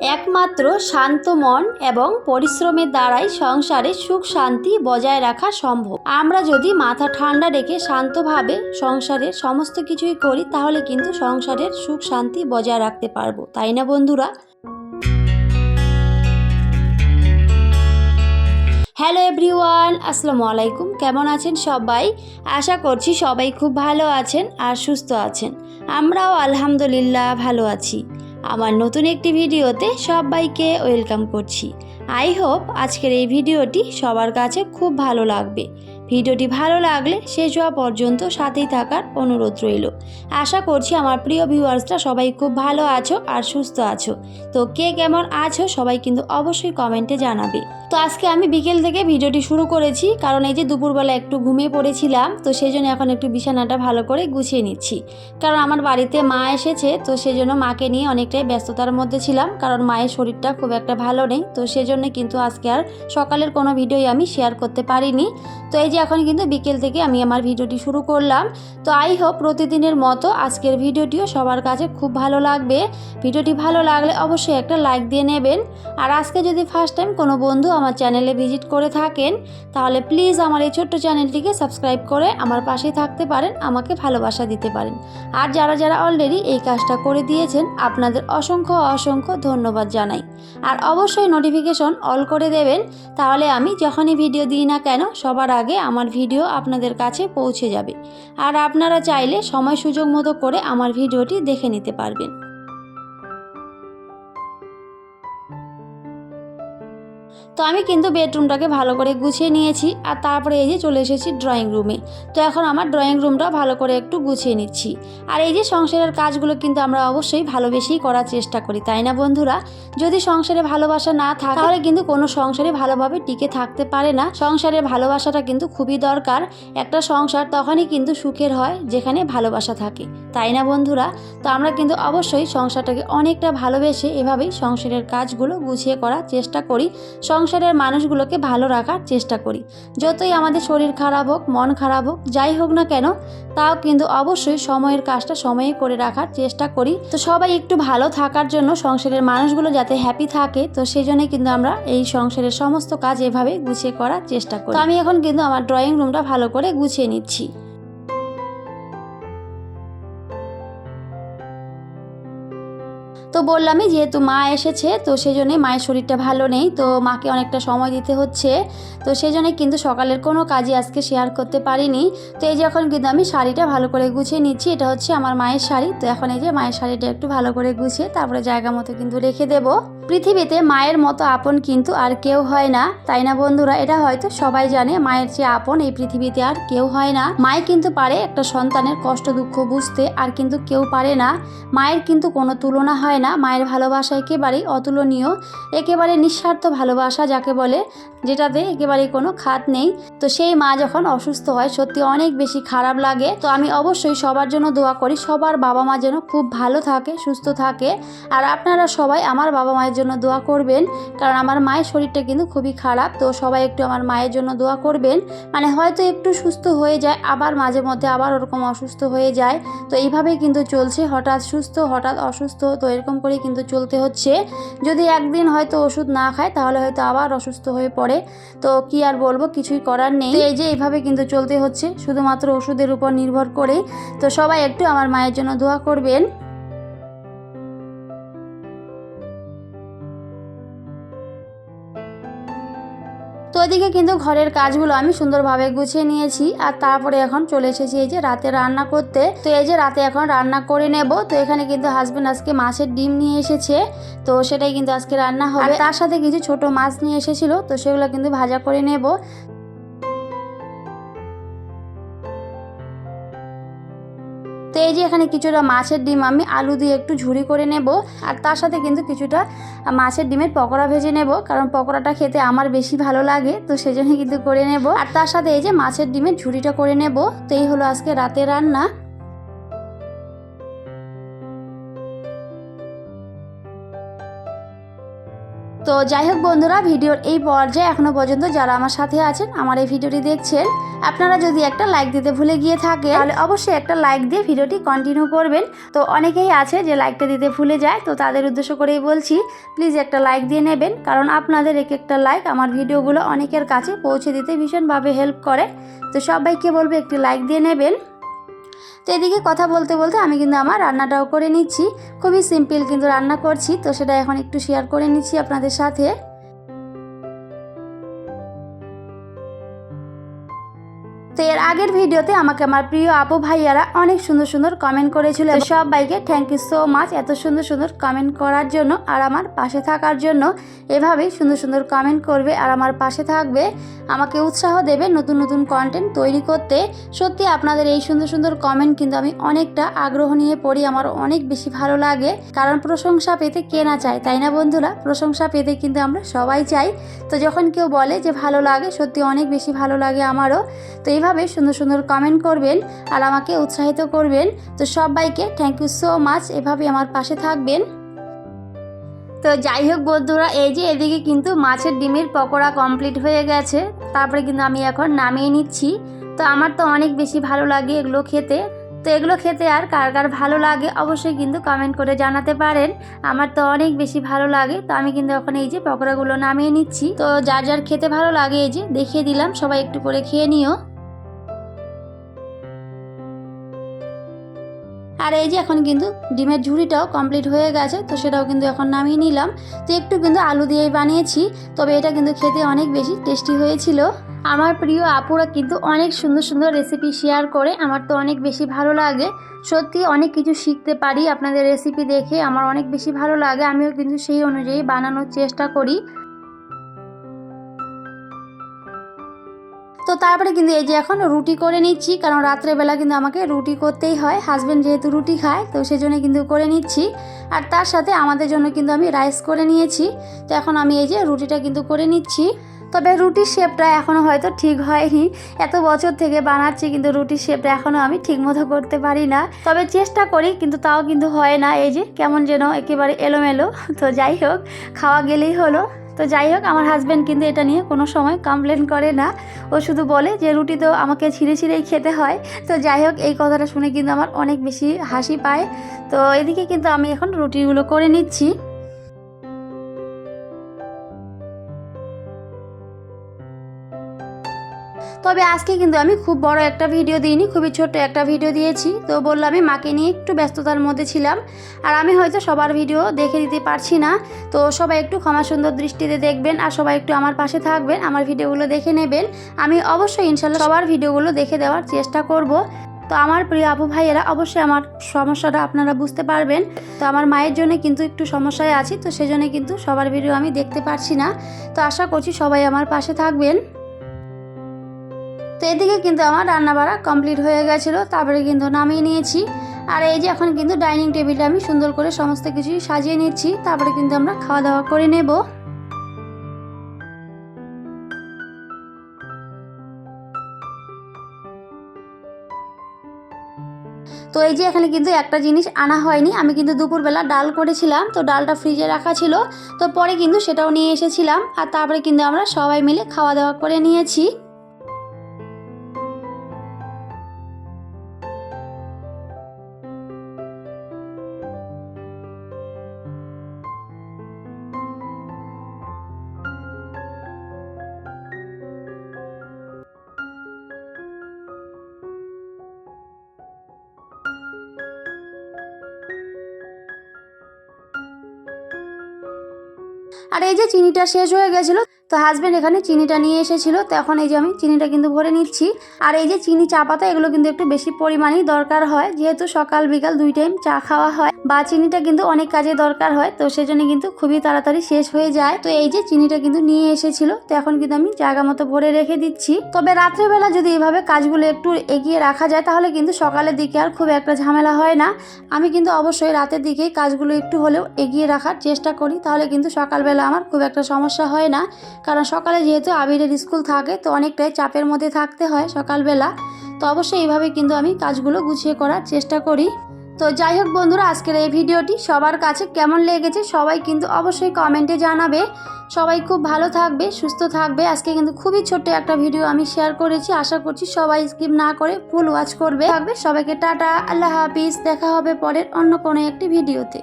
একমাত্র শান্ত মন এবং পরিশ্রমের দ্বারাই সংসারে সুখ শান্তি বজায় রাখা সম্ভব। আমরা যদি মাথা ঠান্ডা রেখে শান্তভাবে সংসারের সমস্ত কিছুই করি, তাহলে কিন্তু সংসারের সুখ শান্তি বজায় রাখতে পারব। তাই না বন্ধুরা? হ্যালো এভরিওয়ান, আসসালামু আলাইকুম। কেমন আছেন সবাই? আশা করছি সবাই খুব ভালো আছেন আর সুস্থ আছেন। আমরাও আলহামদুলিল্লাহ ভালো আছি। আমার নতুন একটি ভিডিওতে সবাইকে ওয়েলকাম করছি। আই হোপ আজকের এই ভিডিওটি সবার কাছে খুব ভালো লাগবে। ভিডিওটি ভালো লাগলে শেষ হওয়া পর্যন্ত সাথেই থাকার অনুরোধ রইল। আশা করছি আমার প্রিয় ভিউয়ার্সরা সবাই খুব ভালো আছো আর সুস্থ আছো। তো কে কেমন আছো সবাই কিন্তু অবশ্যই কমেন্টে জানাবে। তো আজকে আমি বিকেল থেকে ভিডিওটি শুরু করেছি, কারণ এই যে দুপুরবেলা একটু ঘুমিয়ে পড়েছিলাম, তো সেই জন্য এখন একটু বিছানাটা ভালো করে গুছিয়ে নিচ্ছি। কারণ আমার বাড়িতে মা এসেছে, তো সেজন্য মাকে নিয়ে অনেকটাই ব্যস্ততার মধ্যে ছিলাম, কারণ মায়ের শরীরটা খুব একটা ভালো নেই, তো সেজন্য কিন্তু আজকে আর সকালের কোনো ভিডিওই আমি শেয়ার করতে পারিনি। তো এই যে এখন কিন্তু বিকেল থেকে আমি আমার ভিডিওটি শুরু করলাম। তো আই হোপ প্রতিদিনের মতো আজকের ভিডিওটিও সবার কাছে খুব ভালো লাগবে। ভিডিওটি ভালো লাগলে অবশ্যই একটা লাইক দিয়ে নেবেন। আর আজকে যদি ফার্স্ট টাইম কোনো বন্ধু আমার চ্যানেলে ভিজিট করে থাকেন, তাহলে প্লিজ আমার এই ছোট্ট চ্যানেলটিকে সাবস্ক্রাইব করে আমার পাশে থাকতে পারেন, আমাকে ভালোবাসা দিতে পারেন। আর যারা যারা অলরেডি এই কাজটা করে দিয়েছেন, আপনাদের অসংখ্য অসংখ্য ধন্যবাদ জানাই। আর অবশ্যই নোটিফিকেশন অল করে দেবেন, তাহলে আমি যখনই ভিডিও দিই না কেন, সবার আগে আমার ভিডিও আপনাদের কাছে পৌঁছে যাবে। আর আপনারা চাইলে সময় সুযোগ মতো করে আমার ভিডিওটি দেখে নিতে পারবেন। তো আমি কিন্তু বেডরুমটাকে ভালো করে গুছিয়ে নিয়েছি আর তারপরে এই যে চলে এসেছি ড্রয়িং রুমে। তো এখন আমার ড্রয়িং রুমটা ভালো করে একটু গুছিয়ে নিচ্ছি। আর এই যে সংসারের কাজগুলো কিন্তু আমরা অবশ্যই ভালোবেসেই করার চেষ্টা করি, তাই না বন্ধুরা? যদি সংসারে ভালোবাসা না থাকে, তাহলে কিন্তু কোনো সংসারে ভালোভাবে টিকে থাকতে পারে না। সংসারের ভালোবাসাটা কিন্তু খুবই দরকার। একটা সংসার তখনই কিন্তু সুখের হয় যেখানে ভালোবাসা থাকে, তাই না বন্ধুরা? তো আমরা কিন্তু অবশ্যই সংসারটাকে অনেকটা ভালোবেসে এভাবেই সংসারের কাজগুলো গুছিয়ে করার চেষ্টা করি। সংসারের মানুষগুলোকে ভালো রাখার চেষ্টা করি। যতই আমাদের শরীর খারাপ হোক, মন খারাপ হোক, যাই হোক না কেন, তাও কিন্তু অবশ্যই সময়ের কাজটা সময়ে করে রাখার চেষ্টা করি। তো সবাই একটু ভালো থাকার জন্য সংসারের মানুষগুলো যাতে হ্যাপি থাকে, তো সেই জন্যই কিন্তু আমরা এই সংসারের সমস্ত কাজ এভাবে গুছিয়ে করার চেষ্টা করি। তো আমি এখন কিন্তু আমার ড্রয়িং রুমটা ভালো করে গুছিয়ে নিচ্ছি। তো বললামই যেহেতু মা এসেছে, তো সেই জন্যই মায়ের শরীরটা ভালো নেই, তো মাকে অনেকটা সময় দিতে হচ্ছে। তো সেই জন্যই কিন্তু সকালের কোনো কাজই আজকে শেয়ার করতে পারিনি। তো এই যখন কিন্তু আমি শাড়িটা ভালো করে গুছিয়ে নিচ্ছি, এটা হচ্ছে আমার মায়ের শাড়ি। তো এখন এই যে মায়ের শাড়িটা একটু ভালো করে গুছিয়ে তারপরে জায়গা মতো কিন্তু রেখে দেবো। পৃথিবীতে মায়ের মতো আপন কিন্তু আর কেউ হয় না। তাই না বন্ধুরা? এটা হয়তো সবাই জানে, মায়ের চেয়ে আপন এই পৃথিবীতে আর কেউ হয় না। মায় কিন্তু পারে একটা সন্তানের কষ্ট, দুঃখ বুঝতে, আর কিন্তু কেউ পারে না। মায়ের কিন্তু কোনো তুলনা হয় না। মায়ের ভালোবাসা একেবারেই অতুলনীয়, একেবারে নিঃস্বার্থ ভালোবাসা যাকে বলে, যেটাতে একেবারেই কোনো খাত নেই। তো সেই মা যখন অসুস্থ হয়, সত্যি অনেক বেশি খারাপ লাগে। তো আমি অবশ্যই সবার জন্য দোয়া করি, সবার বাবা মা যেন খুব ভালো থাকে, সুস্থ থাকে। আর আপনারা সবাই আমার বাবা মায়ের জন্য দোয়া করবেন। কারণ আমার মায়ের শরীরটা কিন্তু খুবই খারাপ। তো সবাই একটু আমার মায়ের জন্য দোয়া করবেন। মানে হয়তো একটু সুস্থ হয়ে যায়, আবার মাঝে মধ্যে আবার ওরকম অসুস্থ হয়ে যায়। তো এইভাবেই কিন্তু চলছে। হঠাৎ সুস্থ, হঠাৎ অসুস্থ, তো এরকম করেই কিন্তু চলতে হচ্ছে। যদি একদিন হয়তো ওষুধ না খায়, তাহলে হয়তো আবার অসুস্থ হয়ে পড়ে। তো কি আর বলব, কিছুই করার নেই। এই যে এইভাবে কিন্তু চলতে হচ্ছে, শুধুমাত্র ওষুধের উপর নির্ভর করে তো সবাই একটু আমার মায়ের জন্য দোয়া করবেন। ওইদিকে কিন্তু ঘরের কাজগুলো আমি সুন্দরভাবে গুছিয়ে নিয়েছি আর তারপরে এখন চলে এসেছি এই যে রাতে রান্না করতে। তো এই যে রাতে এখন রান্না করে নেব তো এখানে কিন্তু হাজবেন্ড আজকে মাছের ডিম নিয়ে এসেছে তো সেটাই কিন্তু আজকে রান্না হবে। তার সাথে কিছু ছোট মাছ নিয়ে এসেছিল তো সেগুলো কিন্তু ভাজা করে নেব। তো এই যে এখানে কিছুটা মাছের ডিম আমি আলু দিয়ে একটু ঝুড়ি করে নেব। আর তার সাথে কিন্তু কিছুটা মাছের ডিমের পকোড়া ভেজে নেব, কারণ পকোড়াটা খেতে আমার বেশি ভালো লাগে, তো সেজন্য কিন্তু করে নেব। আর তার সাথে এই যে মাছের ডিমের ঝুড়িটা করে নেব, তো এই হলো আজকে রাতে রান্না। তো যাই হোক বন্ধুরা, ভিডিওর এই পর্যায়ে এখনও পর্যন্ত যারা আমার সাথে আছেন, আমার এই ভিডিওটি দেখছেন, আপনারা যদি একটা লাইক দিতে ভুলে গিয়ে থাকে তাহলে অবশ্যই একটা লাইক দিয়ে ভিডিওটি কন্টিনিউ করবেন। তো অনেকেই আছে যে লাইকটা দিতে ভুলে যায়, তো তাদের উদ্দেশ্য করেই বলছি প্লিজ একটা লাইক দিয়ে নেবেন, কারণ আপনাদের এক একটা লাইক আমার ভিডিওগুলো অনেকের কাছে পৌঁছে দিতে ভীষণভাবে হেল্প করে। তো সবাইকে বলব একটি লাইক দিয়ে নেবেন। তো এদিকে কথা বলতে বলতে আমি কিন্তু আমার রান্নাটাও করে নিচ্ছি। খুবই সিম্পল কিন্তু রান্না করছি, তো সেটা এখন একটু শেয়ার করে নিচ্ছি আপনাদের সাথে। তো এর আগের ভিডিওতে আমাকে আমার প্রিয় আপু ভাইয়ারা অনেক সুন্দর সুন্দর কমেন্ট করেছিল সব সবাইকে থ্যাংক ইউ সো মাচ এত সুন্দর সুন্দর কমেন্ট করার জন্য আর আমার পাশে থাকার জন্য এভাবেই সুন্দর সুন্দর কমেন্ট করবে আর আমার পাশে থাকবে, আমাকে উৎসাহ দেবে নতুন নতুন কন্টেন্ট তৈরি করতে। সত্যি আপনাদের এই সুন্দর সুন্দর কমেন্ট কিন্তু আমি অনেকটা আগ্রহ নিয়ে পড়ি, আমার অনেক বেশি ভালো লাগে। কারণ প্রশংসা পেতে কে না চায়, তাই না বন্ধুরা? প্রশংসা পেতে কিন্তু আমরা সবাই চাই। তো যখন কেউ বলে যে ভালো লাগে, সত্যি অনেক বেশি ভালো লাগে আমারও। তো এইভাবে সুন্দর সুন্দর কমেন্ট করবেন আর আমাকে উৎসাহিত করবেন। তো সবাইকে থ্যাংক ইউ সো মাচ এভাবে আমার পাশে থাকবেন। তো যাই হোক বন্ধুরা, এই যে এদিকে কিন্তু মাছের ডিমের পকোড়া কমপ্লিট হয়ে গেছে। তারপরে কিন্তু আমি এখন নামিয়ে নিচ্ছি। তো আমার তো অনেক বেশি ভালো লাগে এগুলো খেতে। তো এগুলো খেতে আর কার কার ভালো লাগে অবশ্যই কিন্তু কমেন্ট করে জানাতে পারেন। আমার তো অনেক বেশি ভালো লাগে। তো আমি কিন্তু এখন এই যে পকোড়াগুলো নামিয়ে নিচ্ছি। তো যার যার খেতে ভালো লাগে এই যে দেখিয়ে দিলাম। সবাই একটু করে খেয়ে নিও। আর এই যে এখন কিন্তু ডিমের ঝুড়িটাও কমপ্লিট হয়ে গেছে, তো সেটাও কিন্তু এখন নামিয়ে নিলাম। তো একটু কিন্তু আলু দিয়েই বানিয়েছি, তবে এটা কিন্তু খেতে অনেক বেশি টেস্টি হয়েছিল। আমার প্রিয় আপুরা কিন্তু অনেক সুন্দর সুন্দর রেসিপি শেয়ার করে, আমার তো অনেক বেশি ভালো লাগে। সত্যি অনেক কিছু শিখতে পারি আপনাদের রেসিপি দেখে, আমার অনেক বেশি ভালো লাগে, আমিও কিন্তু সেই অনুযায়ী বানানোর চেষ্টা করি। তো তারপরে কিন্তু এই যে এখন রুটি করে নিচ্ছি, কারণ রাত্রেবেলা কিন্তু আমাকে রুটি করতেই হয়। হাজব্যান্ড যেহেতু রুটি খায়, তো সেজন্য কিন্তু করে নিচ্ছি। আর তার সাথে আমাদের জন্য কিন্তু আমি রাইস করে নিয়েছি। তো এখন আমি এই যে রুটিটা কিন্তু করে নিচ্ছি। তবে রুটির শেপটা এখনও হয়তো ঠিক হয়নি। এত বছর থেকে বানাচ্ছি, কিন্তু রুটির শেপটা এখনও আমি ঠিক মতো করতে পারি না। তবে চেষ্টা করি, কিন্তু তাও কিন্তু হয় না। এই যে কেমন যেন একেবারে এলোমেলো। তো যাই হোক, খাওয়া গেলেই হলো। তো যাই হোক, আমার হাজব্যান্ড কিন্তু এটা নিয়ে কোনো সময় কমপ্লেন করে না। ও শুধু বলে যে, রুটি তো আমাকে ছিঁড়ে ছিঁড়েই খেতে হয়। তো যাই হোক, এই কথাটা শুনে কিন্তু আমার অনেক বেশি হাসি পায়। তো এদিকে কিন্তু আমি এখন রুটিগুলো করে নিচ্ছি। তবে আজকে কিন্তু আমি খুব বড় একটা ভিডিও দিইনি, খুবই ছোট্ট একটা ভিডিও দিয়েছি। তো বললাম আমি মাকে নিয়ে একটু ব্যস্ততার মধ্যে ছিলাম আর আমি হয়তো সবার ভিডিও দেখে দিতে পারছি না। তো সবাই একটু ক্ষমা সুন্দর দৃষ্টিতে দেখবেন আর সবাই একটু আমার পাশে থাকবেন, আমার ভিডিওগুলো দেখে নেবেন। আমি অবশ্যই ইনশাল্লাহ সবার ভিডিওগুলো দেখে দেওয়ার চেষ্টা করব। তো আমার প্রিয় আপু ভাইয়েরা, অবশ্যই আমার সমস্যাটা আপনারা বুঝতে পারবেন। তো আমার মায়ের জন্য কিন্তু একটু সমস্যায় আছি, তো সেজন্য কিন্তু সবার ভিডিও আমি দেখতে পারছি না। তো আশা করছি সবাই আমার পাশে থাকবেন। তো এদিকে কিন্তু আমার রান্না বাড়া কমপ্লিট হয়ে গেছিল, তারপরে কিন্তু নামিয়ে নিয়েছি। আর এই যে এখন কিন্তু ডাইনিং টেবিলটা আমি সুন্দর করে সমস্ত কিছুই সাজিয়ে নিচ্ছি, তারপরে কিন্তু আমরা খাওয়া দাওয়া করে নেব। তো এই যে এখানে কিন্তু একটা জিনিস আনা হয়নি, আমি কিন্তু দুপুরবেলা ডাল করেছিলাম, তো ডালটা ফ্রিজে রাখা ছিল, তো পরে কিন্তু সেটাও নিয়ে এসেছিলাম, আর তারপরে কিন্তু আমরা সবাই মিলে খাওয়া দাওয়া করে নিয়েছি। আর এই যে চিনিটা শেষ হয়ে গেছিল তো হাজব্যান্ড এখানে চিনিটা নিয়ে এসেছিল, তো এখন এই যে আমি চিনিটা কিন্তু ভরে নিচ্ছি। আর এই যে চিনি চা পাতা এগুলো কিন্তু একটু বেশি পরিমাণেই দরকার হয়। যেহেতু সকাল, বিকাল দুই টাইম চা খাওয়া হয়, বা চিনিটা কিন্তু অনেক কাজে দরকার হয়, তো সেজন্য কিন্তু খুবই তাড়াতাড়ি শেষ হয়ে যায়। তো এই যে চিনিটা কিন্তু নিয়ে এসেছিল, তো এখন কিন্তু আমি জায়গা মতো ভরে রেখে দিচ্ছি। তবে রাত্রেবেলা যদি এভাবে কাজগুলো একটু এগিয়ে রাখা যায়, তাহলে কিন্তু সকালের দিকে আর খুব একটা ঝামেলা হয় না। আমি কিন্তু অবশ্যই রাতের দিকেই কাজগুলো একটু হলেও এগিয়ে রাখার চেষ্টা করি, তাহলে কিন্তু সকালবেলা আমার খুব একটা সমস্যা হয় না। কারণ সকালে যেহেতু আবিরের স্কুল থাকে, তো অনেকটাই চাপের মধ্যে থাকতে হয় সকালবেলা। তো অবশ্যই এইভাবে কিন্তু আমি কাজগুলো গুছিয়ে করার চেষ্টা করি। তো যাই হোক বন্ধুরা, আজকের এই ভিডিওটি সবার কাছে কেমন লেগেছে সবাই কিন্তু অবশ্যই কমেন্টে জানাবে। সবাই খুব ভালো থাকবে, সুস্থ থাকবে। আজকে কিন্তু খুবই ছোট্ট একটা ভিডিও আমি শেয়ার করেছি। আশা করছি সবাই স্কিপ না করে ফুল ওয়াচ করবে। থাকবে সবাইকে টাটা, আল্লাহ হাফিজ। দেখা হবে পরের অন্য কোনো একটি ভিডিওতে।